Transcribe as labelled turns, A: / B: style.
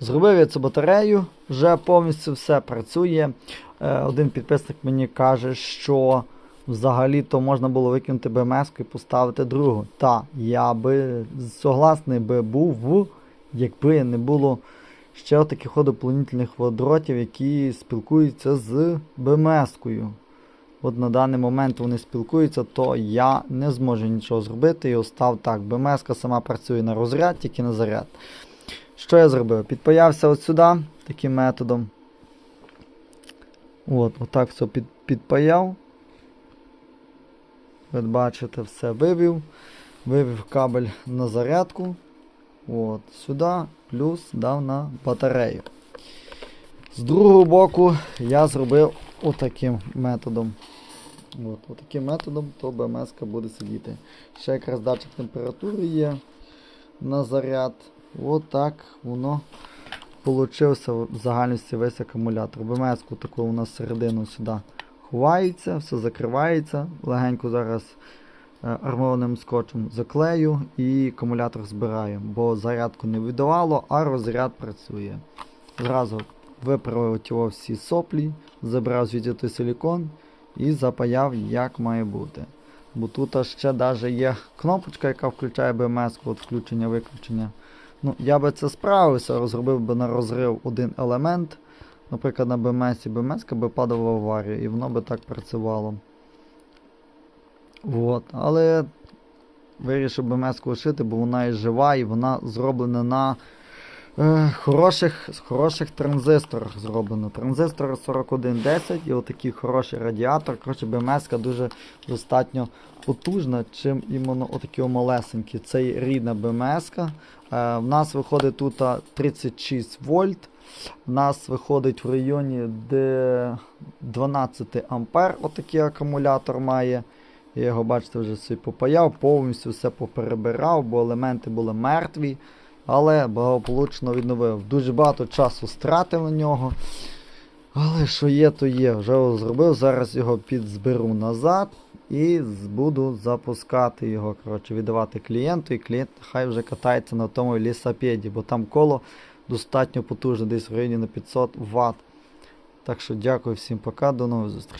A: Зробив я цю батарею, вже повністю все працює. Е, Один підписник мені каже, що взагалі-то можна було викинути БМС і поставити другу. Та, я би согласний би був, якби не було ще таких ходопланітельних водоротів, які спілкуються з БМС-кою. От на даний момент вони спілкуються, то я не зможу нічого зробити і остав так. БМС сама працює на розряд, тільки на заряд. Що я зробив? Підпаявся от сюди таким методом. От, отак все під, підпаяв. Ви бачите, все вивів. Вивів кабель на зарядку. От, сюди, плюс дав на батарею. З другого боку я зробив отаким методом. От, отаким методом, то БМС буде сидіти. Ще якраз датчик температури є на заряд. От воно получився в загальності весь акумулятор. БМС таку у нас середину сюди ховається, все закривається. Легенько зараз е, армованим скотчем заклею і акумулятор збираю, бо зарядку не видавало, а розряд працює. Зразу виправив його всі соплі, забрав звідти силікон і запаяв як має бути. Бо тут ще навіть є кнопочка, яка включає БМС, от включення-виключення. Ну, я би це справився, розробив би на розрив один елемент. Наприклад, на БМС і БМС би падав в аварію, і воно би так працювало. От. Але вирішив БМС лишити, бо вона і жива, і вона зроблена на е, хороших, хороших транзисторах зроблено. Транзистор 4110 і отакий хороший радіатор. Коротше, БМС дуже достатньо потужна, чим іменно отакі малесенькі. Це рідна БМС. Е, в нас виходить тут 36 вольт. У нас виходить в районі де 12 ампер. Отакий акумулятор має. Я його, бачите, вже собі попаяв, повністю все поперебирав, бо елементи були мертві. Але благополучно відновив. Дуже багато часу стратив на нього. Але що є, то є. Вже його зробив. Зараз його підзберу назад і буду запускати його. Коротше, віддавати клієнту, і клієнт хай вже катається на тому лісапеді, бо там коло достатньо потужне, десь в районі на 500 Вт. Так що дякую всім пока, до нових зустрічей.